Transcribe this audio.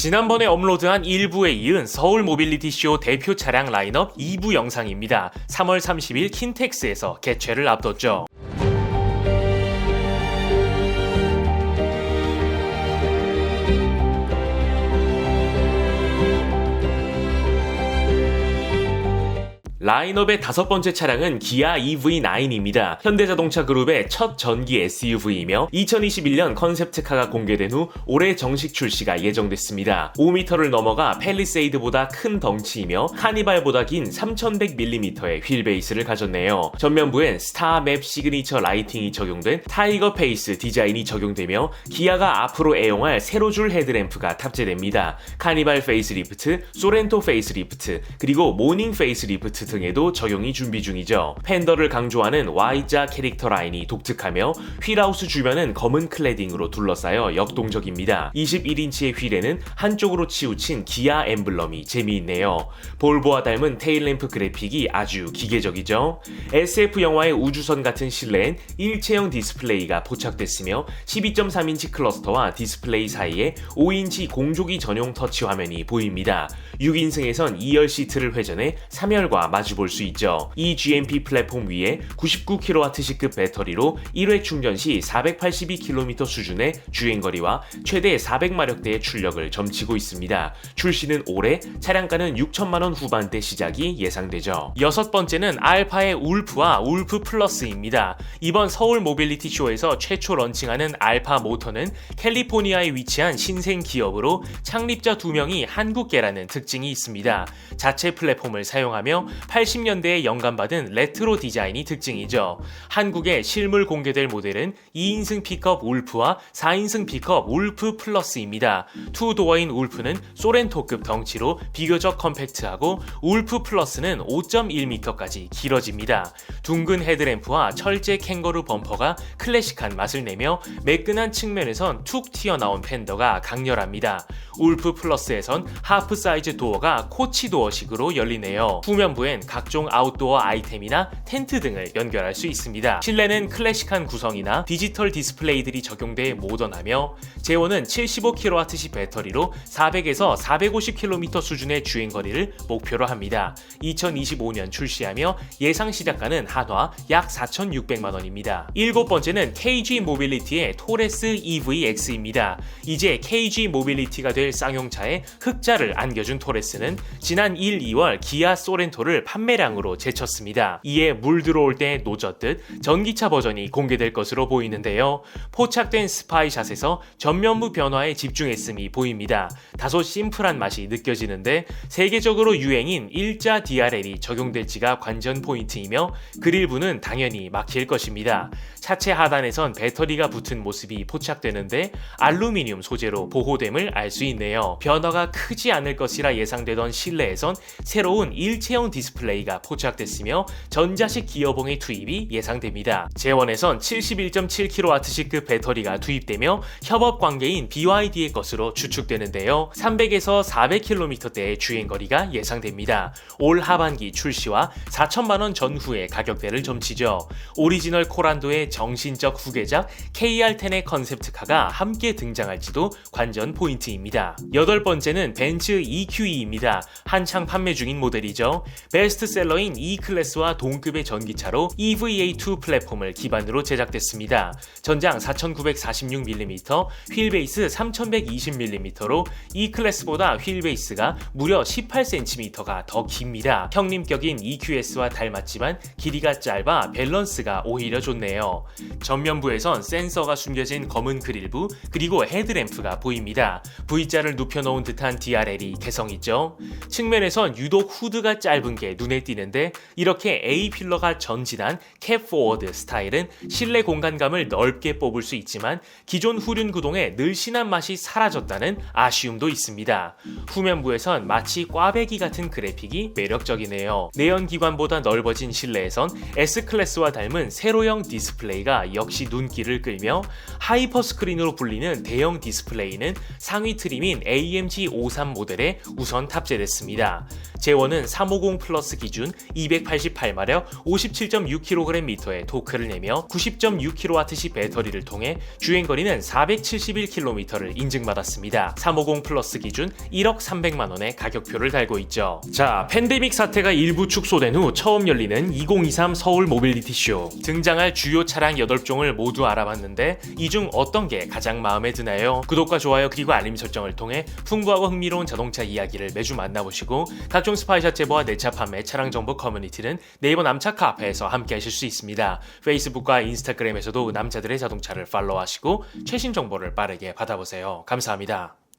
지난번에 업로드한 1부에 이은 서울 모빌리티쇼 대표 차량 라인업 2부 영상입니다. 3월 30일 킨텍스에서 개최를 앞뒀죠. 라인업의 다섯 번째 차량은 기아 EV9입니다. 현대자동차 그룹의 첫 전기 SUV이며 2021년 컨셉트카가 공개된 후 올해 정식 출시가 예정됐습니다. 5m를 넘어가 펠리세이드보다 큰 덩치이며 카니발보다 긴 3100mm의 휠베이스를 가졌네요. 전면부엔 스타맵 시그니처 라이팅이 적용된 타이거 페이스 디자인이 적용되며 기아가 앞으로 애용할 세로 줄 헤드램프가 탑재됩니다. 카니발 페이스리프트, 소렌토 페이스리프트, 그리고 모닝 페이스리프트 등 에도 적용이 준비 중이죠. 팬더를 강조하는 Y자 캐릭터 라인이 독특하며 휠하우스 주변은 검은 클레딩으로 둘러싸여 역동적입니다. 21인치의 휠에는 한쪽으로 치우친 기아 엠블럼이 재미있네요. 볼보와 닮은 테일램프 그래픽이 아주 기계적이죠. SF 영화의 우주선 같은 실내엔 일체형 디스플레이가 포착됐으며 12.3인치 클러스터와 디스플레이 사이에 5인치 공조기 전용 터치 화면이 보입니다. 6인승에선 2열 시트를 회전해 3열과 마주 볼 수 있죠. 이 GMP 플랫폼 위에 99kWh급 배터리로 1회 충전 시 482km 수준의 주행거리와 최대 400마력대의 출력을 점치고 있습니다. 출시는 올해 차량가는 6천만원 후반대 시작이 예상되죠. 여섯 번째는 알파의 울프와 울프 플러스입니다. 이번 서울 모빌리티 쇼에서 최초 런칭하는 알파 모터는 캘리포니아에 위치한 신생 기업으로 창립자 두 명이 한국계라는 특징이 있습니다. 자체 플랫폼을 사용하며 80년대에 영감받은 레트로 디자인이 특징이죠. 한국에 실물 공개될 모델은 2인승 픽업 울프와 4인승 픽업 울프 플러스입니다. 투도어인 울프는 소렌토급 덩치로 비교적 컴팩트하고 울프 플러스는 5.1m까지 길어집니다. 둥근 헤드램프와 철제 캥거루 범퍼가 클래식한 맛을 내며 매끈한 측면에선 툭 튀어나온 팬더가 강렬합니다. 울프 플러스에선 하프 사이즈 도어가 코치 도어식으로 열리네요. 후면부엔 각종 아웃도어 아이템이나 텐트 등을 연결할 수 있습니다. 실내는 클래식한 구성이나 디지털 디스플레이들이 적용돼 모던하며 제원은 75kWh 배터리로 400에서 450km 수준의 주행 거리를 목표로 합니다. 2025년 출시하며 예상 시작가는 한화 약 4,600만 원입니다. 일곱 번째는 KG 모빌리티의 토레스 EVX입니다. 이제 KG 모빌리티가 될 쌍용차에 흑자를 안겨준 토레스는 지난 1, 2월 기아 소렌토를 판 매량으로 제쳤습니다. 이에 물 들어올 때 노젓듯 전기차 버전이 공개될 것으로 보이는데요. 포착된 스파이샷에서 전면부 변화에 집중했음이 보입니다. 다소 심플한 맛이 느껴지는데 세계적으로 유행인 일자 DRL이 적용될지가 관전 포인트이며 그릴부는 당연히 막힐 것입니다. 차체 하단에선 배터리가 붙은 모습이 포착되는데 알루미늄 소재로 보호됨을 알 수 있네요. 변화가 크지 않을 것이라 예상되던 실내에선 새로운 일체형 디스플레이 가 포착됐으며 전자식 기어봉의 투입이 예상됩니다. 제원에선 71.7kWh급 배터리가 투입되며 협업 관계인 BYD의 것으로 추측되는데요. 300에서 400km대의 주행거리가 예상됩니다. 올 하반기 출시와 4천만원 전후의 가격대를 점치죠. 오리지널 코란도의 정신적 후계작 KR10의 컨셉트카가 함께 등장할지도 관전 포인트입니다. 여덟 번째는 벤츠 EQE입니다. 한창 판매 중인 모델이죠. 베스트셀러인 E 클래스와 동급의 전기차로 EVA2 플랫폼을 기반으로 제작됐습니다. 전장 4946mm, 휠베이스 3120mm로 E 클래스보다 휠베이스가 무려 18cm가 더 깁니다. 형님격인 EQS와 닮았지만 길이가 짧아 밸런스가 오히려 좋네요. 전면부에선 센서가 숨겨진 검은 그릴부 그리고 헤드램프가 보입니다. V자를 눕혀놓은 듯한 DRL이 개성있죠. 측면에선 유독 후드가 짧은 게 눈에 띄는데 이렇게 A 필러가 전진한 캡 포워드 스타일은 실내 공간감을 넓게 뽑을 수 있지만 기존 후륜 구동의 늘씬한 맛이 사라졌다는 아쉬움도 있습니다. 후면부에선 마치 꽈배기 같은 그래픽이 매력적이네요. 내연 기관보다 넓어진 실내에선 S클래스와 닮은 세로형 디스플레이가 역시 눈길을 끌며 하이퍼 스크린으로 불리는 대형 디스플레이는 상위 트림인 AMG 53 모델에 우선 탑재됐습니다. 제원은 350 플러스 플러스 기준 288마력 57.6kgm의 토크를 내며 90.6kWh 배터리를 통해 주행거리는 471km를 인증받았습니다. 350 플러스 기준 1억 300만 원의 가격표를 달고 있죠. 자, 팬데믹 사태가 일부 축소된 후 처음 열리는 2023 서울 모빌리티 쇼. 등장할 주요 차량 8종을 모두 알아봤는데 이 중 어떤 게 가장 마음에 드나요? 구독과 좋아요 그리고 알림 설정을 통해 풍부하고 흥미로운 자동차 이야기를 매주 만나보시고 각종 스파이샷 제보와 내차 판매 차량 정보 커뮤니티는 네이버 남차 카페에서 함께 하실 수 있습니다. 페이스북과 인스타그램에서도 남자들의 자동차를 팔로우하시고 최신 정보를 빠르게 받아보세요. 감사합니다.